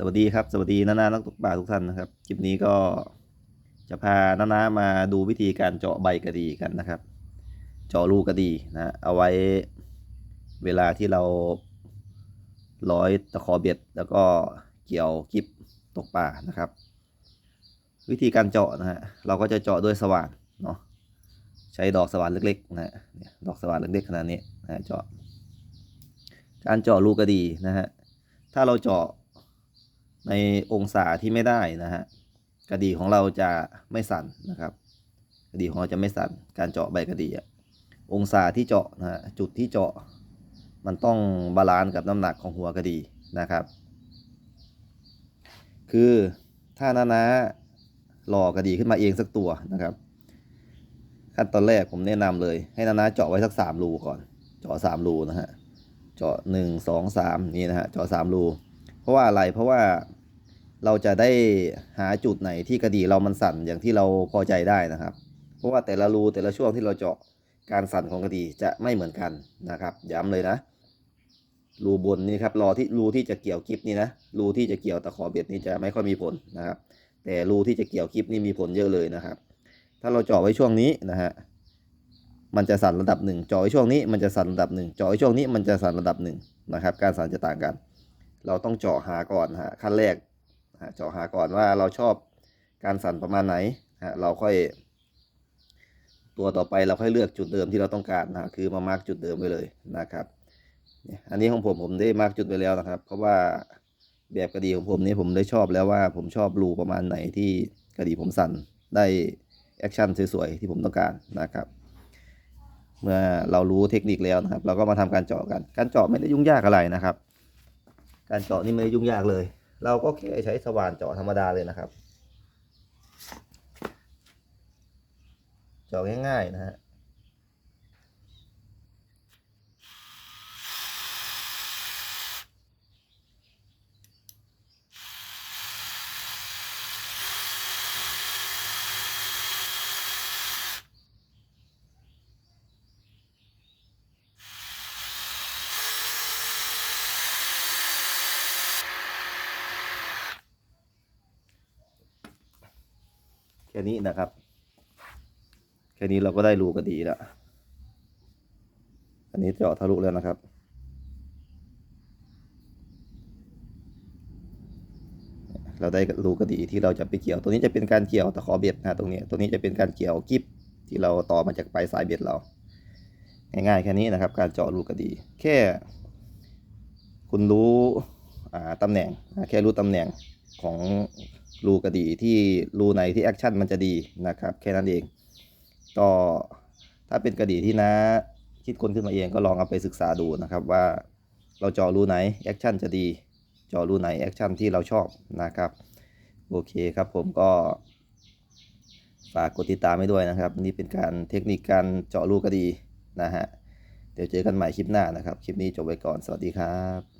สวัสดีครับ สวัสดีนานานักตกปลาทุกท่านนะครับ คลิปนี้ก็จะพานานามาดูวิธีการเจาะใบกระดีกันนะครับ เจาะรูกระดีนะเอาไว้เวลาที่เราร้อยตะขอเบ็ดแล้วก็เกี่ยวกิบตกปลานะครับ วิธีการเจาะนะฮะเราก็จะเจาะด้วยสว่านเนาะใช้ดอกสว่านเล็กๆนะฮะดอกสว่านเล็กๆขนาดนี้นะฮะเจาะการเจาะรูกระดีนะฮะถ้าเราเจาะ ในองศาที่ไม่ได้นะฮะกระดีของเราจะไม่สั่นนะครับ กระดีของเราจะไม่สั่นการเจาะใบกระดีอะองศาที่เจาะนะฮะจุดที่เจาะ มันต้องบาลานซ์กับน้ำหนักของหัวกระดีนะครับ คือถ้านานะหล่อกระดีขึ้นมาเองสักตัวนะครับ ขั้นตอนแรกผมแนะนำเลย ให้นานะเจาะไว้สักสามรูก่อน เจาะสามรูนะฮะเจาะหนึ่งสองสามนี่นะฮะเจาะสามรู เพราะว่าอะไรเพราะว่า เราจะได้หาจุดไหนที่กระดีเรามันสั่นอย่างที่เราพอใจได้นะครับ เพราะว่าแต่ละรูแต่ละช่วงที่เราเจาะการสั่นของกระดีจะไม่เหมือนกันนะครับ ย้ำเลยนะ รูบนนี่ครับรอที่รูที่จะเกี่ยวกิฟนี่นะรูที่จะเกี่ยวตะขอเบ็ดนี่จะไม่ค่อยมีผลนะครับ แต่รูที่จะเกี่ยวกิฟนี่มีผลเยอะเลยนะครับ ถ้าเราเจาะไว้ช่วงนี้นะฮะมันจะสั่นระดับหนึ่งเจาะไว้ช่วงนี้มันจะสั่นระดับหนึ่งเจาะไว้ช่วงนี้มันจะสั่นระดับหนึ่งนะครับ การสั่นจะต่างกัน เราต้องเจาะหาก่อนฮะขั้นแรก เจาะหาก่อนว่าเราชอบการสั่นประมาณไหนฮะเราค่อย ตัวต่อไปเราค่อยเลือกจุดเดิมที่เราต้องการนะคือมามาร์กจุดเดิมไว้เลยนะครับ อันนี้ของผมผมได้มาร์กจุดไว้แล้วนะครับ เพราะว่าแบบกระดีของผมนี่ผมได้ชอบแล้วว่าผมชอบรูประมาณไหนที่กระดีผมสั่นได้แอคชั่นสวยๆที่ผมต้องการนะครับ เมื่อเรารู้เทคนิคแล้วนะครับ เราก็มาทำการเจาะกัน การเจาะไม่ได้ยุ่งยากอะไรนะครับ การเจาะนี่ไม่ได้ยุ่งยากเลย เราก็แค่ใช้สว่านเจาะธรรมดาเลยนะครับ เจาะง่ายๆนะฮะ แค่นี้นะครับ แค่นี้เราก็ได้รูกระดีแล้วอันนี้เจาะทะลุแล้วนะครับ เราได้รูกระดีที่เราจะไปเกี่ยว ตัวนี้จะเป็นการเกี่ยวตะขอเบ็ดนะตรงนี้ ตัวนี้จะเป็นการเกี่ยวกิฟที่เราต่อมาจากปลายสายเบ็ดเรา ง่ายๆแค่นี้นะครับ การเจาะรูกระดี แค่ คุณรู้ตำแหน่ง แค่รู้ตำแหน่งของ รูกระดีที่รูไหนที่แอคชั่นมันจะดีนะครับ แค่นั้นเอง ก็ถ้าเป็นกระดีที่นะคิดคนขึ้นมาเองก็ลองเอาไปศึกษาดูนะครับว่าเราเจาะรูไหนแอคชั่นจะดีเจาะรูไหนแอคชั่นที่เราชอบนะครับโอเคครับผมก็ฝากกดติดตามให้ด้วยนะครับ นี่เป็นการเทคนิคการเจาะรูกระดีนะฮะเดี๋ยวเจอกันใหม่คลิปหน้านะครับ คลิปนี้จบไว้ก่อนสวัสดีครับ